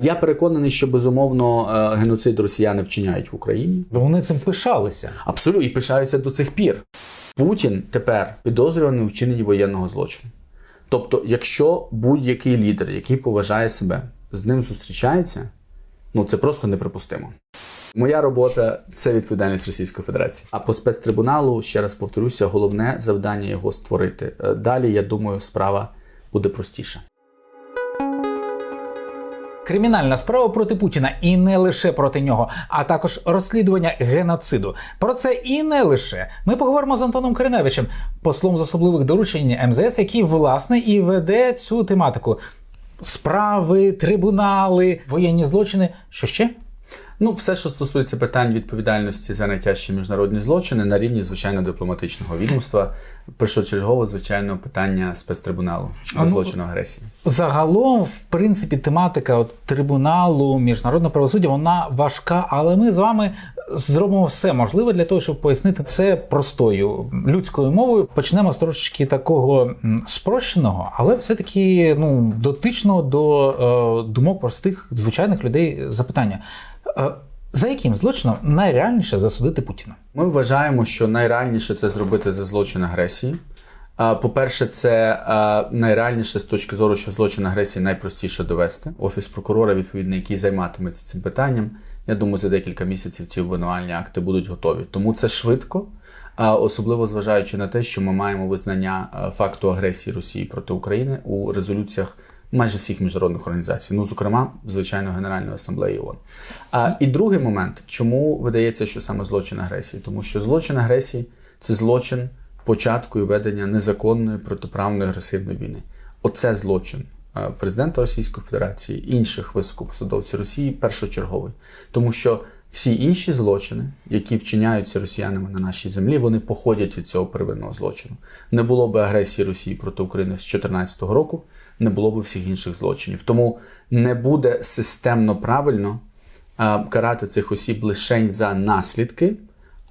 Я переконаний, що безумовно е, геноцид росіяни вчиняють в Україні. Бо вони цим пишалися. Абсолютно і пишаються до цих пір. Путін тепер підозрюваний у вчиненні воєнного злочину. Тобто, якщо будь-який лідер, який поважає себе, з ним зустрічається, ну це просто неприпустимо. Моя робота це відповідальність Російської Федерації. А по спецтрибуналу, ще раз повторюся, головне завдання його створити. Е, Далі, я думаю, справа буде простіша. Кримінальна справа проти Путіна і не лише проти нього, а також розслідування геноциду. Про це і не лише. Ми поговоримо з Антоном Криневичем, послом з особливих доручень МЗС, який власне і веде цю тематику. Справи, трибунали, воєнні злочини. Що ще? Ну, все, що стосується питань відповідальності за найтяжчі міжнародні злочини на рівні звичайно дипломатичного відомства, першочергово, звичайно, питання спецтрибуналу щодо ну, злочину агресії. Загалом, в принципі, тематика от, трибуналу, міжнародного правосуддя, вона важка, але ми з вами зробимо все можливе для того, щоб пояснити це простою людською мовою. Почнемо з трошечки такого спрощеного, але все-таки ну, дотичного до е, думок простих звичайних людей запитання. Е, за яким злочином найреальніше засудити Путіна? Ми вважаємо, що найреальніше це зробити за злочин агресії. По-перше, це найреальніше з точки зору, що злочин агресії найпростіше довести. Офіс прокурора, відповідно, який займатиметься цим питанням. Я думаю, за декілька місяців ці обвинувальні акти будуть готові. Тому це швидко, особливо зважаючи на те, що ми маємо визнання факту агресії Росії проти України у резолюціях майже всіх міжнародних організацій, ну зокрема, звичайно, Генеральної асамблеї ООН. А і другий момент, чому видається, що саме злочин агресії? Тому що злочин агресії це злочин початку і ведення незаконної протиправної агресивної війни. Оце злочин президента Російської Федерації, інших високопосадовців Росії першочерговий, тому що всі інші злочини, які вчиняються росіянами на нашій землі, вони походять від цього первинного злочину. Не було би агресії Росії проти України з 2014 року, не було б всіх інших злочинів. Тому не буде системно правильно а, карати цих осіб лише за наслідки,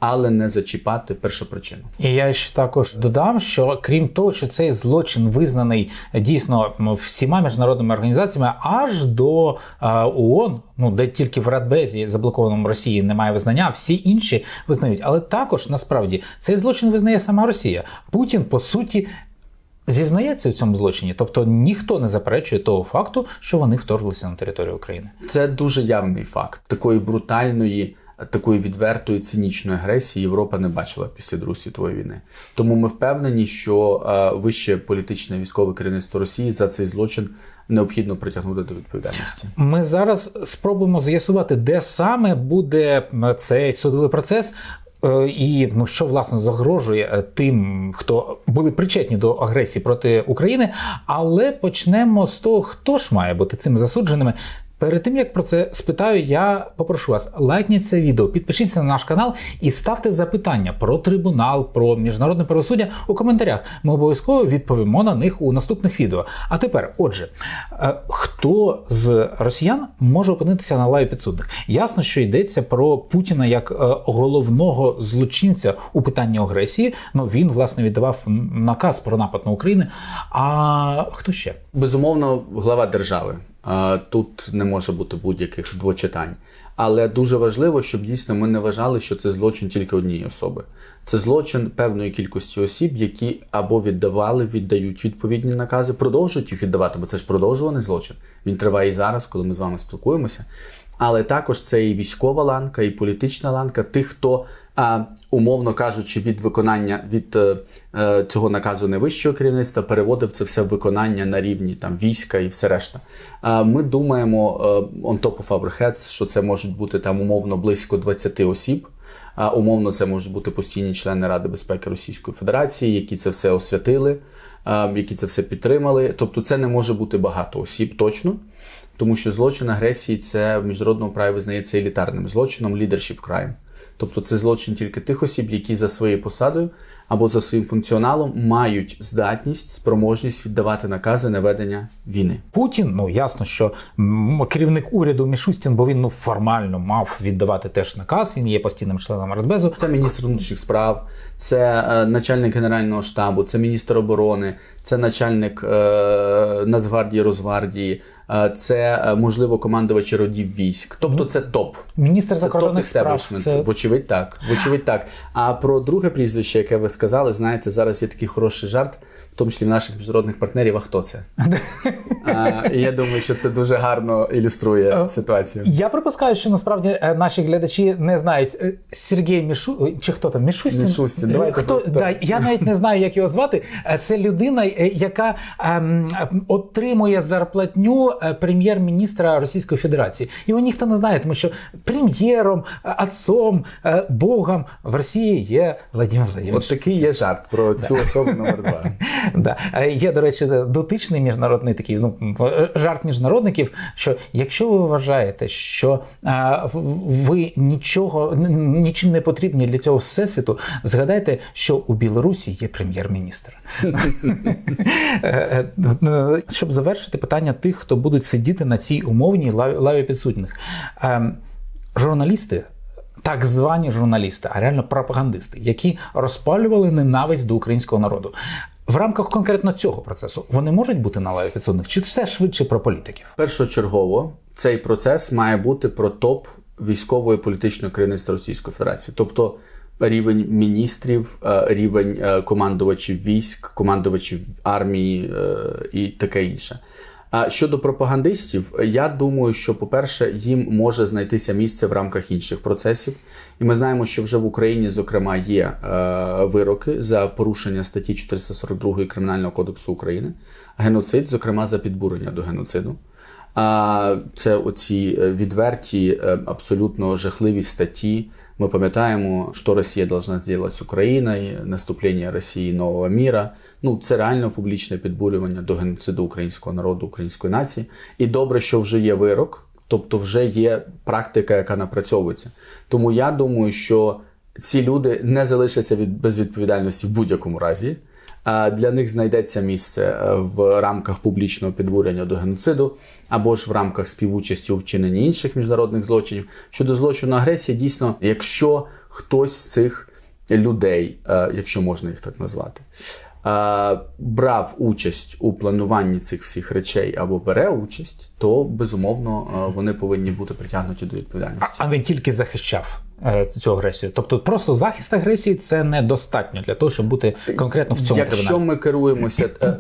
але не зачіпати першопричину. І я ще також додам, що крім того, що цей злочин визнаний дійсно всіма міжнародними організаціями, аж до е, ООН, ну де тільки в Радбезі заблокованому Росії немає визнання, всі інші визнають. Але також насправді цей злочин визнає сама Росія. Путін по суті. Зізнається у цьому злочині, тобто ніхто не заперечує того факту, що вони вторглися на територію України. Це дуже явний факт такої брутальної, такої відвертої цинічної агресії Європа не бачила після Другої світової війни. Тому ми впевнені, що е, вище політичне військове керівництво Росії за цей злочин необхідно притягнути до відповідальності. Ми зараз спробуємо з'ясувати, де саме буде цей судовий процес. Е, І ну що власне загрожує е, тим, хто були причетні до агресії проти України. Але почнемо з того, хто ж має бути цими засудженими. Перед тим як про це спитаю, я попрошу вас лайкніть це відео, підпишіться на наш канал і ставте запитання про трибунал, про міжнародне правосуддя у коментарях. Ми обов'язково відповімо на них у наступних відео. А тепер, отже, е, хто з росіян може опинитися на лаві підсудних? Ясно, що йдеться про Путіна як е, головного злочинця у питанні агресії. Ну він власне віддавав наказ про напад на Україну. А хто ще? Безумовно, глава держави. Тут не може бути будь-яких двочитань. Але дуже важливо, щоб дійсно ми не вважали, що це злочин тільки однієї особи. Це злочин певної кількості осіб, які або віддавали, віддають відповідні накази, продовжують їх віддавати, бо це ж продовжуваний злочин. Він триває і зараз, коли ми з вами спілкуємося. Але також це і військова ланка, і політична ланка тих, хто, а, умовно кажучи, від виконання від е, е, цього наказу найвищого керівництва переводив це все в виконання на рівні там війська і все решта. А, ми думаємо е, on top of our heads, що це можуть бути там умовно близько 20 осіб. А, умовно, це можуть бути постійні члени Ради безпеки Російської Федерації, які це все освятили, а, які це все підтримали. Тобто, це не може бути багато осіб точно. Тому що злочин агресії це в міжнародному праві визнається елітарним злочином leadership crime. Тобто це злочин тільки тих осіб, які за своєю посадою або за своїм функціоналом мають здатність, спроможність віддавати накази на ведення війни. Путін, ну ясно, що керівник уряду Мішустін, бо він ну формально мав віддавати теж наказ. Він є постійним членом Радбезу. Це міністр внутрішніх справ, це е, начальник генерального штабу, це міністр оборони, це начальник е, Нацгвардії, Розвардії, е, це е, можливо командувачі родів військ. Тобто це топ. Міністр Це закордонних топ справ. Це Вочевидь, так. Вочевидь, так. А про друге прізвище, яке ви сказали, знаєте, зараз є такий хороший жарт, в тому числі в наших міжнародних партнерів. А хто це? а, і я думаю, що це дуже гарно ілюструє ситуацію. Я припускаю, що насправді е, наші глядачі не знають е, Сергій Мішу чи хто там Мішустін? Мішустін, давайте Хто просто. да, я навіть не знаю, як його звати. Е, Це людина, е, яка ем, отримує зарплатню е, прем'єр-міністра Російської Федерації. Його ніхто не знає, тому що прем'єром, е, отцом, е, Богом в Росії є Владимир От такий є жарт про цю особу номер два. Да. Є, до речі, дотичний міжнародний такий ну, жарт міжнародників, що якщо ви вважаєте, що а, ви нічого нічим не потрібні для цього всесвіту, згадайте, що у Білорусі є прем'єр-міністр. Щоб завершити питання тих, хто будуть сидіти на цій умовній лаві, підсудних. Журналісти так звані журналісти, а реально пропагандисти, які розпалювали ненависть до українського народу. В рамках конкретно цього процесу вони можуть бути на лаві підсудних, чи це швидше про політиків? Першочергово цей процес має бути про топ військової політичної керівництва Російської Федерації, тобто рівень міністрів, е, рівень е, командувачів військ, командувачів армії е, і таке інше. А щодо пропагандистів, я думаю, що, по-перше, їм може знайтися місце в рамках інших процесів. І ми знаємо, що вже в Україні, зокрема, є е, вироки за порушення статті 442 Кримінального кодексу України, геноцид, зокрема за підбурення до геноциду. А це оці е, відверті, е, абсолютно жахливі статті. Ми пам'ятаємо, що Росія должна зробити з Україною, наступлення Росії нового міра. Ну це реально публічне підбурювання до геноциду українського народу, української нації. І добре, що вже є вирок, тобто вже є практика, яка напрацьовується. Тому я думаю, що ці люди не залишаться від безвідповідальності в будь-якому разі. Для них знайдеться місце е, в рамках публічного підбурення до геноциду або ж в рамках співучасті у вчиненні інших міжнародних злочинів. Щодо злочину агресії, дійсно, якщо хтось з цих людей, е, якщо можна їх так назвати, е, брав участь у плануванні цих всіх речей або бере участь, то безумовно вони повинні бути притягнуті до відповідальності. А не тільки захищав цю агресію. Тобто, просто захист агресії це недостатньо для того, щоб бути конкретно в цьому Якщо трибуналі. ми керуємося, е,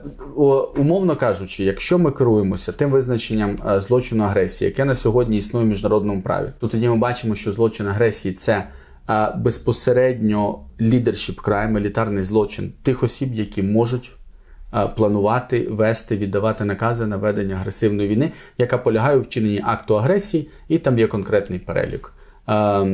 умовно кажучи, якщо ми керуємося тим визначенням е, злочину агресії, яке на сьогодні існує в міжнародному праві, то тоді ми бачимо, що злочин агресії це е, безпосередньо leadership crime, мілітарний злочин тих осіб, які можуть. е, Планувати, вести, віддавати накази на ведення агресивної війни, яка полягає у вчиненні акту агресії, і там є конкретний перелік Е,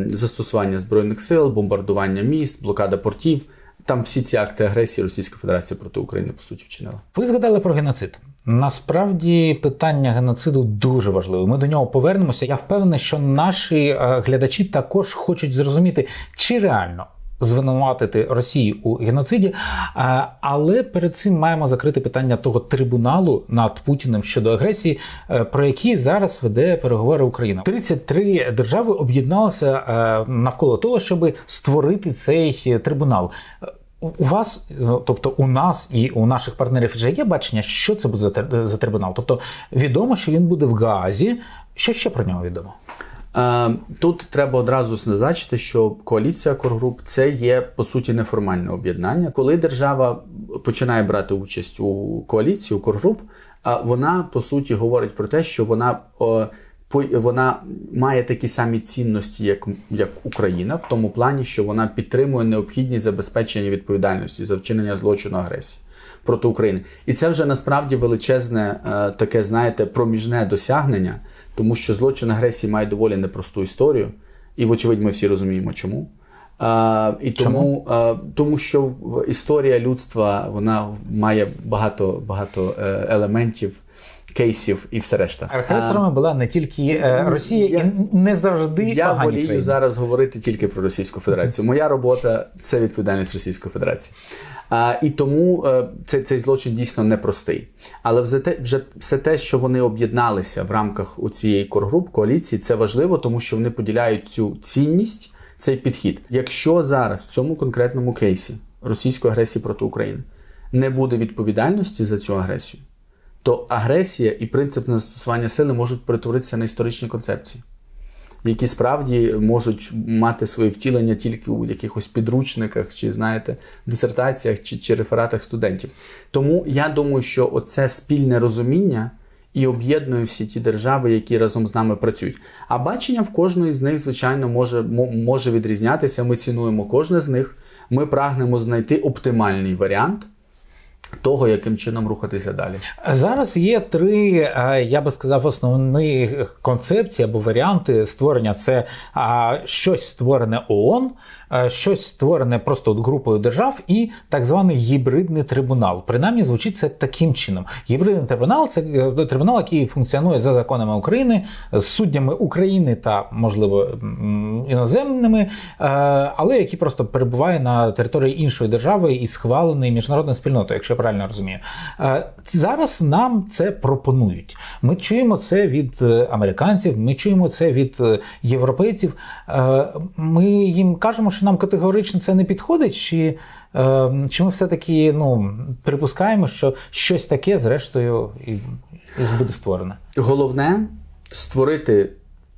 застосування збройних сил, бомбардування міст, блокада портів. Там всі ці акти агресії Російська Федерація проти України по суті вчинила. Ви згадали про геноцид. Насправді питання геноциду дуже важливе. Ми до нього повернемося. Я впевнений, що наші е, глядачі також хочуть зрозуміти, чи реально звинуватити Росію у геноциді. Е, Але перед цим маємо закрити питання того трибуналу над Путіним щодо агресії, е, про який зараз веде переговори Україна. 33 держави об'єдналися е, навколо того, щоб створити цей трибунал. У вас, ну, тобто у нас і у наших партнерів вже є бачення, що це буде за трибунал. Тобто відомо, що він буде в Гаазі. Що ще про нього відомо? Е, Тут треба одразу зазначити, що коаліція коргруп це є по суті неформальне об'єднання. Коли держава починає брати участь у коаліції у коргруп, вона по суті говорить про те, що вона вона має такі самі цінності, як, як Україна, в тому плані, що вона підтримує необхідність забезпечення відповідальності за вчинення злочину агресії проти України. І це вже насправді величезне е, таке, знаєте, проміжне досягнення, тому що злочин агресії має доволі непросту історію, і, вочевидь, ми всі розуміємо, чому. Е, і тому, е, тому що історія людства вона має багато, багато е, елементів, кейсів і все решта. Агресорами була не тільки е, Росія, я- і не завжди Я погані волію країни. зараз говорити тільки про Російську Федерацію. Моя робота це відповідальність Російської Федерації. А, і тому е, цей, цей злочин дійсно непростий. Але вже те, вже все те, що вони об'єдналися в рамках у цієї коргруп коаліції, це важливо, тому що вони поділяють цю цінність, цей підхід. Якщо зараз в цьому конкретному кейсі російської агресії проти України не буде відповідальності за цю агресію, то агресія і принцип застосування сили можуть перетворитися на історичні концепції, які справді можуть мати своє втілення тільки у якихось підручниках, чи знаєте, дисертаціях чи, чи рефератах студентів. Тому я думаю, що оце спільне розуміння і об'єднує всі ті держави, які разом з нами працюють. А бачення в кожної з них, звичайно, може, може відрізнятися. Ми цінуємо кожне з них. Ми прагнемо знайти оптимальний варіант того, яким чином рухатися далі. Зараз є три, е, я би сказав, основні концепції або варіанти створення. Це щось створене ООН, щось створене просто групою держав, і так званий гібридний трибунал. Принаймні звучить це таким чином. Гібридний трибунал це е, трибунал, який функціонує за законами України з суддями України та, можливо, іноземними, е, але який просто перебуває на території іншої держави і схвалений міжнародною спільнотою, якщо я правильно розумію. Е, Зараз нам це пропонують. Ми чуємо це від е, американців, ми чуємо це від е, європейців. Е, Ми їм кажемо, що нам категорично це не підходить, чи, е, чи ми все-таки ну, припускаємо, що щось таке, зрештою, і, і буде створене. Головне створити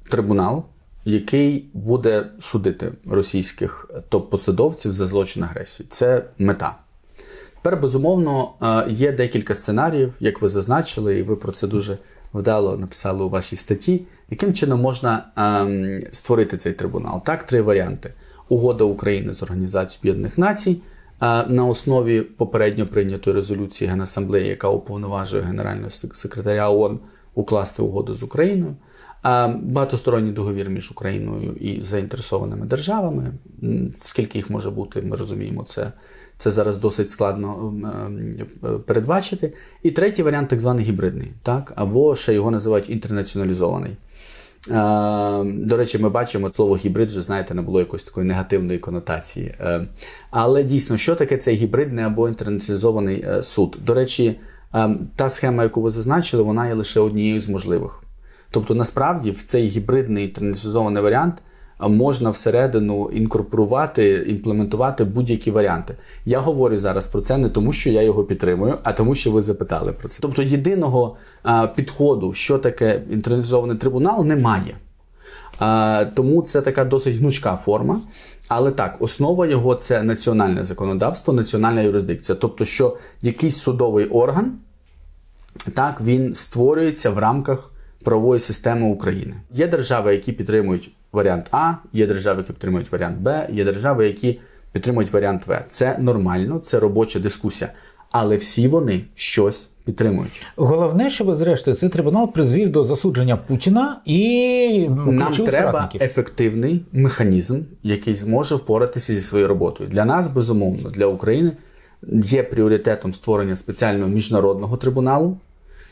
трибунал, який буде судити російських топ-посадовців за злочин агресії. Це мета. Тепер, безумовно, е, є декілька сценаріїв, як ви зазначили, і ви про це дуже вдало написали у вашій статті. Яким чином можна ем, створити цей трибунал? Так, три варіанти: угода України з Організацією Об'єднаних Націй е, на основі попередньо прийнятої резолюції Генасамблеї, яка уповноважує Генерального секретаря ООН укласти угоду з Україною. Багатосторонній договір між Україною і заінтересованими державами. Скільки їх може бути, ми розуміємо, це, це зараз досить складно е, передбачити. І третій варіант, так званий гібридний, так? або ще його називають інтернаціоналізований. Е, До речі, ми бачимо слово гібрид, вже знаєте, не було якоїсь такої негативної конотації. Е, Але дійсно, що таке цей гібридний або інтернаціоналізований е, суд? До речі, та схема, яку ви зазначили, вона є лише однією з можливих. Тобто, насправді, в цей гібридний інтерналізований варіант можна всередину інкорпорувати, імплементувати будь-які варіанти. Я говорю зараз про це не тому, що я його підтримую, а тому, що ви запитали про це. Тобто, єдиного підходу, що таке інтерналізований трибунал, немає. Тому це така досить гнучка форма. Але так, основа його це національне законодавство, національна юрисдикція. Тобто, що якийсь судовий орган так він створюється в рамках правової системи України. Є держави, які підтримують варіант А, є держави, які підтримують варіант Б, є держави, які підтримують варіант В. Це нормально, це робоча дискусія. Але всі вони щось підтримують. Головне, щоб зрештою цей трибунал призвів до засудження Путіна і Нам треба соратників. ефективний механізм, який зможе впоратися зі своєю роботою. Для нас, безумовно, для України є пріоритетом створення спеціального міжнародного трибуналу,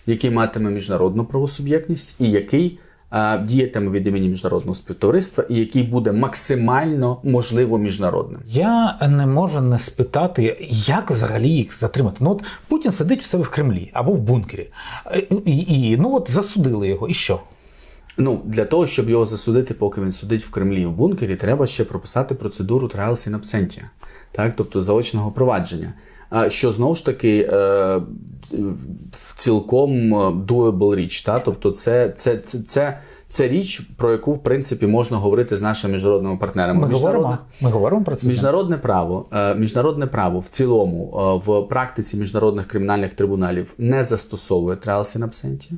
який матиме міжнародну правосуб'єктність і який діятиме від імені міжнародного співтовариства, і який буде максимально можливо міжнародним. Я не можу не спитати, як взагалі їх затримати. Ну от Путін сидить у себе в Кремлі або в бункері, і, і ну от засудили його. І що? Ну, для того, щоб його засудити, поки він сидить в Кремлі в бункері, треба ще прописати процедуру trials in absentia, так, тобто заочного провадження. Що знову ж таки е, цілком е, doable річ. Та? Тобто, це, це, це, це, це річ, про яку в принципі можна говорити з нашими міжнародними партнерами. Ми Міжнародне- говоримо, ми говоримо про це. Міжнародне право, е, міжнародне право в цілому в практиці міжнародних кримінальних трибуналів не застосовує in absentia.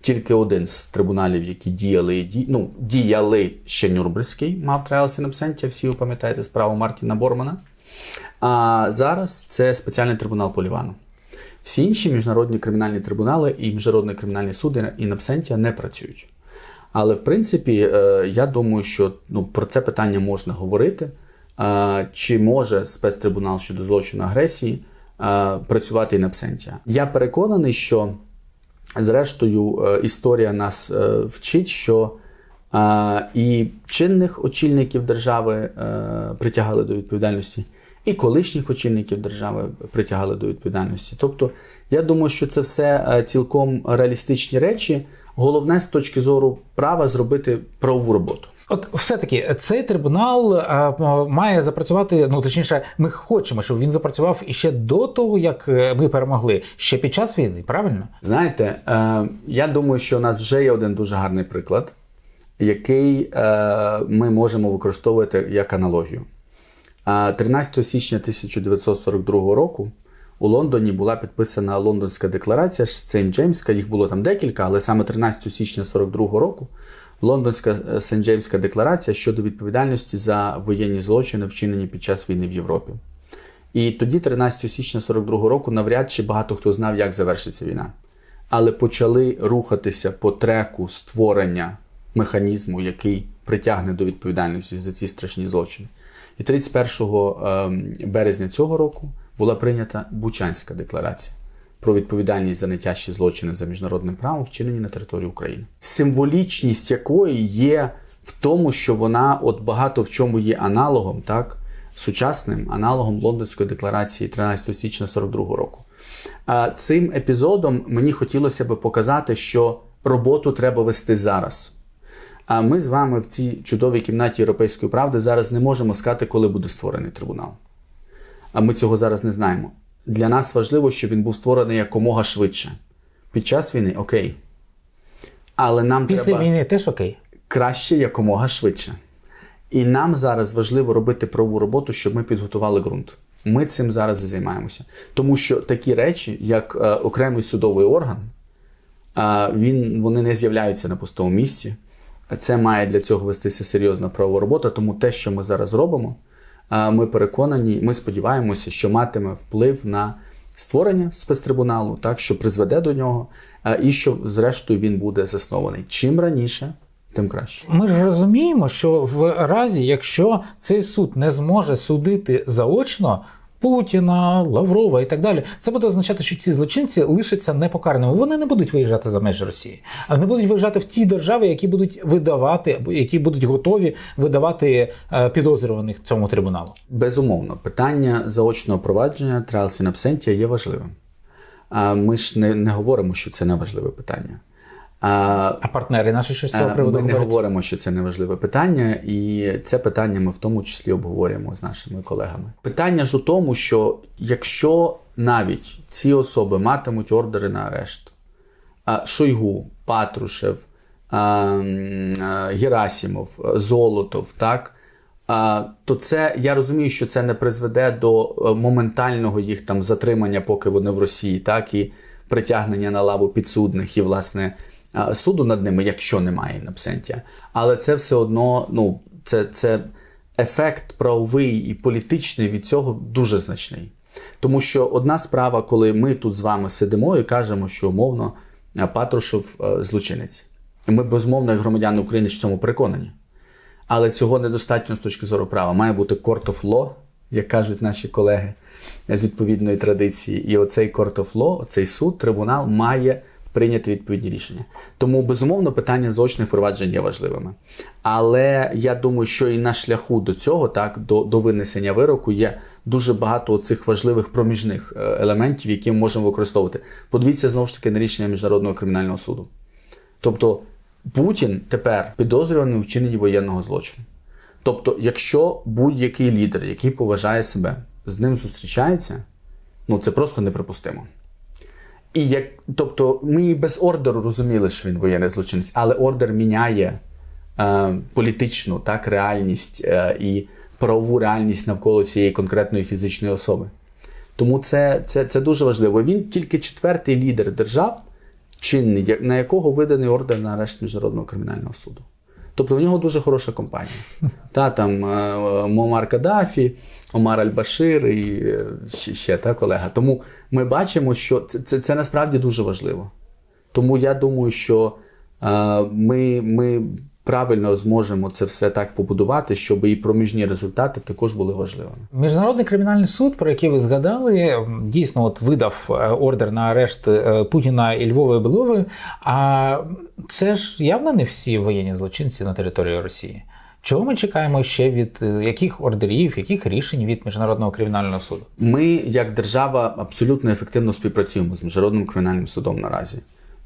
Тільки один з трибуналів, які діяли ді... ну, діяли ще Нюрнберзький, мав in absentia, всі ви пам'ятаєте справу Мартіна Бормана. А зараз це спеціальний трибунал по Лівану. Всі інші міжнародні кримінальні трибунали і міжнародні кримінальні суди in absentia не працюють. Але в принципі, е, я думаю, що ну, про це питання можна говорити. Е, Чи може спецтрибунал щодо злочину агресії е, працювати in absentia? Я переконаний, що зрештою історія нас вчить, що і чинних очільників держави притягали до відповідальності, і колишніх очільників держави притягали до відповідальності. Тобто, я думаю, що це все е, цілком реалістичні речі. Головне з точки зору права зробити правову роботу. От все-таки цей трибунал а, має запрацювати. Ну точніше, ми хочемо, щоб він запрацював іще до того, як е, ми перемогли, ще під час війни, правильно? Знаєте, е, я думаю, що у нас вже є один дуже гарний приклад, який е, ми можемо використовувати як аналогію. Е, 13 січня 1942 року у Лондоні була підписана Лондонська декларація Сент Джеймська. Їх було там декілька, але саме 13 січня 1942 року Лондонська е, Сент Джеймська декларація щодо відповідальності за воєнні злочини, вчинені під час війни в Європі. І тоді, 13 січня 42 року, навряд чи багато хто знав, як завершиться війна. Але почали рухатися по треку створення механізму, який притягне до відповідальності за ці страшні злочини. І 31 ем, березня цього року була прийнята Бучанська декларація про відповідальність за найтяжчі злочини за міжнародним правом, вчинені на території України. Символічність якої є в тому, що вона от багато в чому є аналогом, так, сучасним аналогом Лондонської декларації 13 січня 42 року. А цим епізодом мені хотілося би показати, що роботу треба вести зараз. А ми з вами в цій чудовій кімнаті Європейської правди зараз не можемо сказати, коли буде створений трибунал. А ми цього зараз не знаємо. Для нас важливо, щоб він був створений якомога швидше. Під час війни окей. Але нам Після треба війни теж окей. краще якомога швидше. І нам зараз важливо робити правову роботу, щоб ми підготували ґрунт. Ми цим зараз і займаємося. Тому що такі речі, як е, окремий судовий орган, е, він, вони не з'являються на пустому місці. Це має для цього вестися серйозна правова робота. Тому те, що ми зараз робимо, ми переконані, ми сподіваємося, що матиме вплив на створення спецтрибуналу, так, що призведе до нього, і що, зрештою, він буде заснований. Чим раніше, тим краще. Ми ж розуміємо, що в разі, якщо цей суд не зможе судити заочно. Путіна, Лаврова і так далі, це буде означати, що ці злочинці лишаться непокараними. Вони не будуть виїжджати за межі Росії, а вони будуть виїжджати в ті держави, які будуть видавати, або які будуть готові видавати е, підозрюваних цьому трибуналу. Безумовно, питання заочного провадження in є важливим. А Ми ж не, не говоримо, що це не важливе питання. А, А партнери наші що з цього Е, приводу Ми не говоримо, що це не важливе питання, і це питання ми в тому числі обговорюємо з нашими колегами. Питання ж у тому, що якщо навіть ці особи матимуть ордери на арешт, Шойгу, Патрушев, Герасімов, Золотов, так. То це я розумію, що це не призведе до е, моментального їх там затримання, поки вони в Росії, так і притягнення на лаву підсудних і власне суду над ними, якщо немає інабсентія. Але це все одно, ну, це, це ефект правовий і політичний від цього дуже значний. Тому що одна справа, коли ми тут з вами сидимо і кажемо, що умовно е, Патрушев е, злочинець. Ми безумовно, як громадяни України, в цьому переконані. Але цього недостатньо з точки зору права. Має бути court of law, як кажуть наші колеги з відповідної традиції. І оцей court of law, оцей суд, трибунал має прийняти відповідні рішення. Тому, безумовно, питання заочних проваджень є важливими. Але я думаю, що і на шляху до цього, так, до, до винесення вироку, є дуже багато цих важливих проміжних е, елементів, які ми можемо використовувати. Подивіться знову ж таки на рішення Міжнародного кримінального суду. Тобто Путін тепер підозрюваний у вчиненні воєнного злочину. Тобто, якщо будь-який лідер, який поважає себе, з ним зустрічається, ну це просто неприпустимо. І як, тобто, ми без ордеру розуміли, що він воєнний злочинець, але ордер міняє е, політичну так, реальність е, і правову реальність навколо цієї конкретної фізичної особи. Тому це, це, це дуже важливо. Він тільки четвертий лідер держав, чинний, на якого виданий ордер на арешт Міжнародного кримінального суду. Тобто в нього дуже хороша компанія. Та там е, Муаммар Каддафі, Омар Аль-Башир і е, ще, ще та колега. Тому ми бачимо, що це, це, це насправді дуже важливо. Тому я думаю, що е, ми, ми правильно зможемо це все так побудувати, щоб і проміжні результати також були важливими. Міжнародний кримінальний суд, про який ви згадали, дійсно от видав е, ордер на арешт е, Путіна і Львова Белови. А це ж явно не всі воєнні злочинці на території Росії. Чого ми чекаємо ще від е, яких ордерів, яких рішень від міжнародного кримінального суду? Ми, як держава, абсолютно ефективно співпрацюємо з міжнародним кримінальним судом наразі.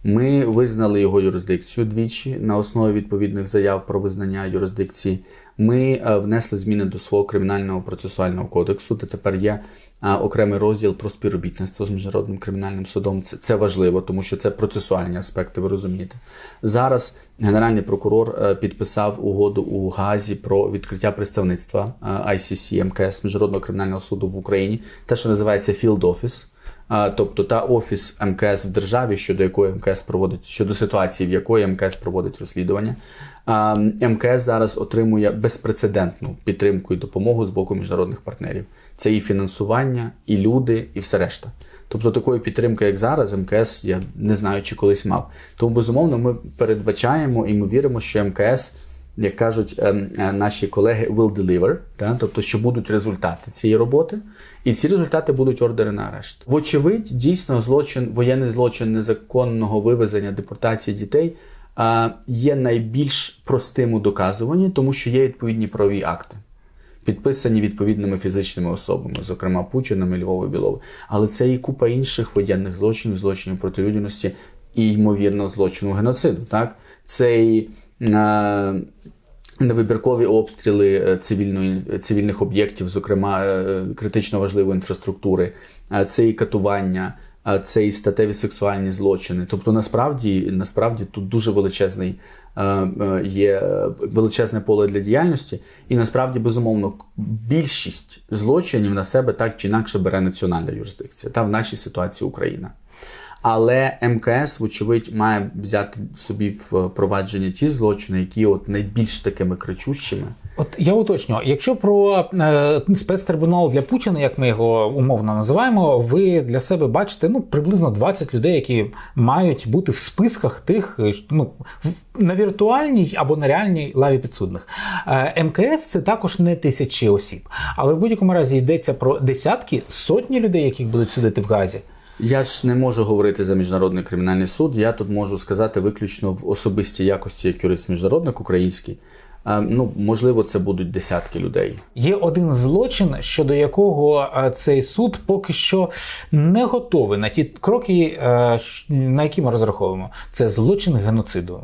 Ми визнали його юрисдикцію двічі на основі відповідних заяв про визнання юрисдикції. Ми е, внесли зміни до свого кримінального процесуального кодексу, де тепер є е, окремий розділ про співробітництво з міжнародним кримінальним судом. Це, це важливо, тому що це процесуальні аспекти. Ви розумієте. Зараз генеральний прокурор е, підписав угоду у Газі про відкриття представництва ICC МКС Міжнародного кримінального суду в Україні, те, що називається Field Office. Тобто та офіс МКС в державі, щодо якої МКС проводить щодо ситуації, в якої МКС проводить розслідування. МКС зараз отримує безпрецедентну підтримку і допомогу з боку міжнародних партнерів. Це і фінансування, і люди, і все решта. Тобто такої підтримки, як зараз, МКС я не знаю, чи колись мав. Тому безумовно ми передбачаємо і ми віримо, що МКС як кажуть ем, е, наші колеги, will deliver, та? тобто, що будуть результати цієї роботи, і ці результати будуть ордери на арешт. Вочевидь, дійсно, злочин, воєнний злочин незаконного вивезення депортації дітей є найбільш простим у доказуванні, тому що є відповідні правові акти. Підписані відповідними фізичними особами, зокрема Путіним і Львовою Біловою. Але це і купа інших воєнних злочинів, злочинів проти людяності і, ймовірно, злочину геноциду. Так? Це і е, невибіркові обстріли е, цивільної, цивільних об'єктів, зокрема е, критично важливої інфраструктури, е, це і катування, це і статеві сексуальні злочини. Тобто, насправді, насправді тут дуже величезний є величезне поле для діяльності, і насправді, безумовно, більшість злочинів на себе так чи інакше бере національна юрисдикція, та в нашій ситуації Україна. Але МКС, вочевидь, має взяти собі в провадження ті злочини, які от найбільш такими кричущими. От я уточню, якщо про е, спецтрибунал для Путіна, як ми його умовно називаємо, ви для себе бачите ну приблизно 20 людей, які мають бути в списках тих, е, ну на віртуальній або на реальній лаві підсудних. Е, МКС це також не тисячі осіб, але в будь-якому разі йдеться про десятки, сотні людей, яких будуть судити в Газі. Я ж не можу говорити за міжнародний кримінальний суд. Я тут можу сказати виключно в особистій якості як юрист міжнародник український. Е, Ну, можливо, це будуть десятки людей. Є один злочин, щодо якого е, цей суд поки що не готовий на ті кроки, е, на які ми розраховуємо. Це злочин геноциду,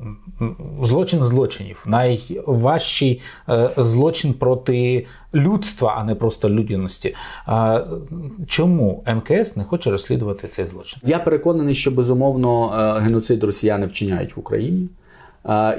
злочин злочинів, найважчий злочин проти людства, а не просто людяності. Чому МКС не хоче розслідувати цей злочин? Я переконаний, що безумовно геноцид росіяни вчиняють в Україні.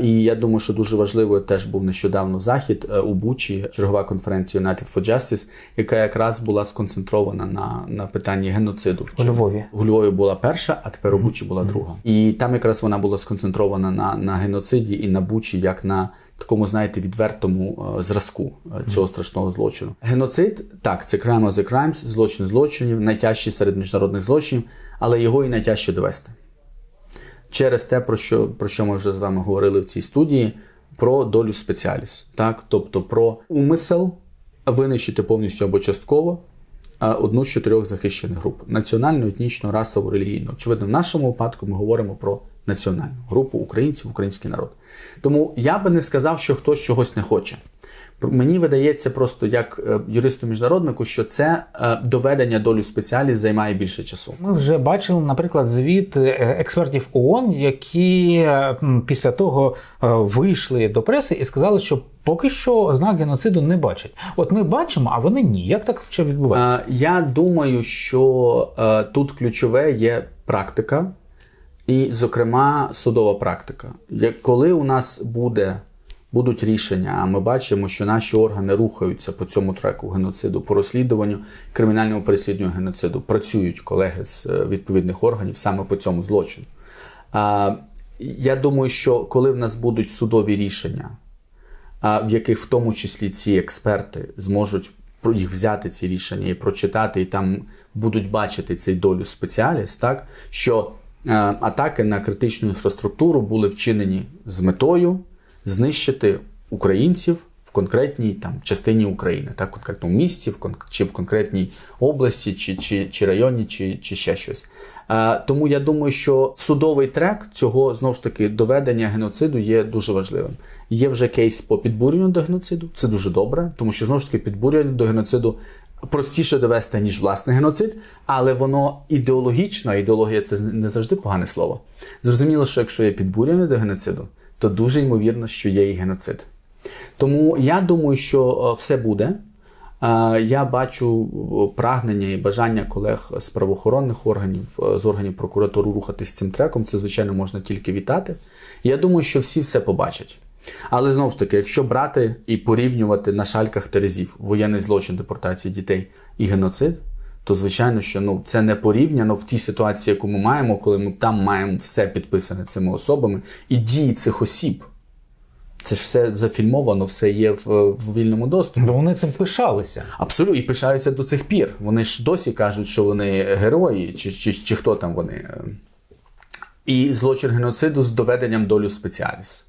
І я думаю, що дуже важливо теж був нещодавно захід е, у Бучі, чергова конференція United for Justice, яка якраз була сконцентрована на, на питанні геноциду. У Львові. У Львові була перша, а тепер у Бучі була друга. І там якраз вона була сконцентрована на, на геноциді і на Бучі, як на такому, знаєте, відвертому е, зразку е, цього страшного злочину. Геноцид, так, це crime of the crimes, злочин злочинів, найтяжчий серед міжнародних злочинів, але його і найтяжче довести. Через те, про що, про що ми вже з вами говорили в цій студії, про долю спеціаліс, так? тобто про умисел винищити повністю або частково одну з чотирьох захищених груп: національну, етнічну, расову, релігійну. Очевидно, в нашому випадку ми говоримо про національну групу українців, український народ. Тому я би не сказав, що хтось чогось не хоче. Мені видається просто як е, юристу-міжнароднику, що це е, доведення долю спеціаліс займає більше часу. Ми вже бачили, наприклад, звіт е, експертів ООН, які після того вийшли до преси і сказали, що поки що ознак геноциду не бачать. От ми бачимо, а вони ні. Як так ще відбувається? Я думаю, що тут ключове є практика, і, зокрема, судова практика. Коли у нас буде, будуть рішення, а ми бачимо, що наші органи рухаються по цьому треку геноциду, по розслідуванню, кримінальному переслідуванню геноциду, працюють колеги з е, відповідних органів саме по цьому злочину. Я думаю, що коли в нас будуть судові рішення, в яких в тому числі ці експерти зможуть їх взяти ці рішення і прочитати, і там будуть бачити цей долю спеціаліс, так що е, атаки на критичну інфраструктуру були вчинені з метою знищити українців в конкретній там частині України, так, в конкретному місті, в кон- чи в конкретній області, чи, чи, чи районі, чи, чи ще щось. Е, Тому я думаю, що судовий трек цього знову ж таки доведення геноциду є дуже важливим. Є вже кейс по підбурюванню до геноциду, це дуже добре, тому що знову ж таки підбурювання до геноциду простіше довести, ніж власний геноцид, але воно ідеологічно, ідеологія це не завжди погане слово. Зрозуміло, що якщо є підбурювання до геноциду, то дуже ймовірно, що є і геноцид. Тому я думаю, що е, все буде. Е, Я бачу е, прагнення і бажання колег з правоохоронних органів, з органів прокуратури рухатись цим треком. Це, звичайно, можна тільки вітати. Я думаю, що всі все побачать. Але знову ж таки, якщо брати і порівнювати на шальках терезів воєнний злочин депортації дітей і геноцид, то звичайно, що ну це не порівняно в тій ситуації, яку ми маємо, коли ми там маємо все підписане цими особами і дії цих осіб. Це ж все зафільмовано, все є в, в вільному доступі. Бо вони цим пишалися. Абсолютно, і пишаються до цих пір. Вони ж досі кажуть, що вони герої, чи, чи, чи хто там вони. І злочин геноциду з доведенням долю спеціаліс.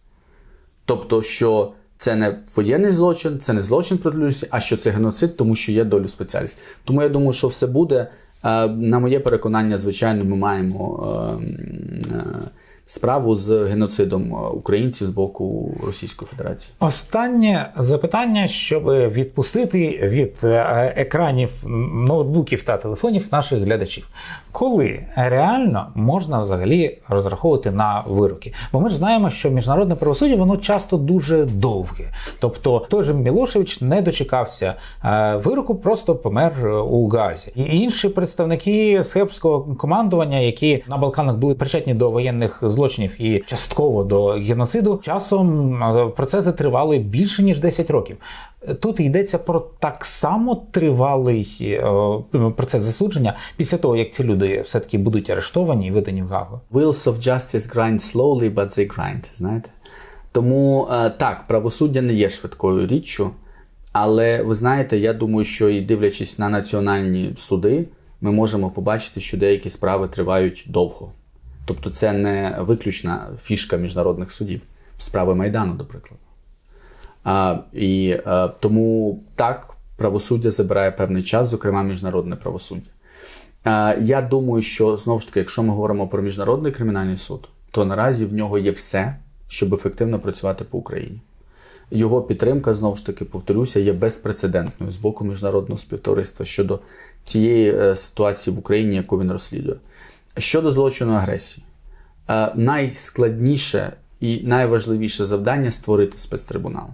Тобто, що це не воєнний злочин, це не злочин проти людяності, а що це геноцид, тому що є долю спеціальність. Тому я думаю, що все буде. Е, На моє переконання, звичайно, ми маємо е, е, справу з геноцидом е, українців з боку Російської Федерації. Останнє запитання, щоб відпустити від е, екранів ноутбуків та телефонів наших глядачів. Коли реально можна взагалі розраховувати на вироки? Бо ми ж знаємо, що міжнародне правосуддя воно часто дуже довге. Тобто той же Мілошевич не дочекався е, вироку, просто помер у Газі. І інші представники сербського командування, які на Балканах були причетні до воєнних злочинів і частково до геноциду, часом е, процеси тривали більше ніж 10 років. Тут йдеться про так само тривалий е, процес засудження після того, як ці люди все-таки будуть арештовані і видані в Гагу. Wheels of justice grind slowly, but they grind, знаєте? Тому е, так, правосуддя не є швидкою річчю, але ви знаєте, я думаю, що і дивлячись на національні суди, ми можемо побачити, що деякі справи тривають довго. Тобто це не виключна фішка міжнародних судів, справи Майдану, до прикладу. А, і е, тому так, правосуддя забирає певний час, зокрема міжнародне правосуддя. Е, я думаю, що знову ж таки, якщо ми говоримо про міжнародний кримінальний суд, то наразі в нього є все, щоб ефективно працювати по Україні. Його підтримка, знову ж таки, повторюся, є безпрецедентною з боку міжнародного співтовариства щодо тієї е, ситуації в Україні, яку він розслідує. Щодо злочину агресії, е, найскладніше і найважливіше завдання створити спецтрибунал.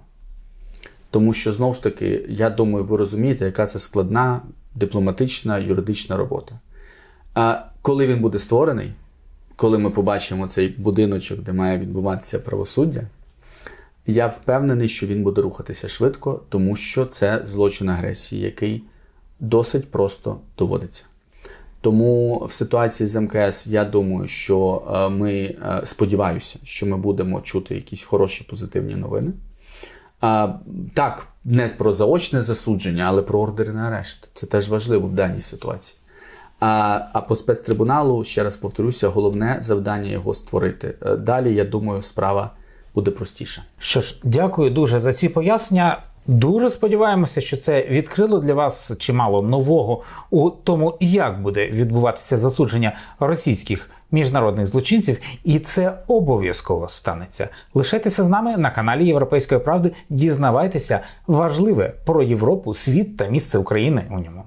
Тому що знову ж таки, я думаю, ви розумієте, яка це складна дипломатична юридична робота. А коли він буде створений, коли ми побачимо цей будиночок, де має відбуватися правосуддя, я впевнений, що він буде рухатися швидко, тому що це злочин агресії, який досить просто доводиться. Тому в ситуації з МКС я думаю, що е, ми е, сподіваюся, що ми будемо чути якісь хороші позитивні новини. Так, не про заочне засудження, але про ордери на арешт. Це теж важливо в даній ситуації. А, а по спецтрибуналу, ще раз повторюся, головне завдання його створити. Е, Далі, я думаю, справа буде простіша. Що ж, дякую дуже за ці пояснення. Дуже сподіваємося, що це відкрило для вас чимало нового у тому, як буде відбуватися засудження російських міжнародних злочинців, і це обов'язково станеться. Лишайтеся з нами на каналі Європейської правди. Дізнавайтеся важливе про Європу, світ та місце України у ньому.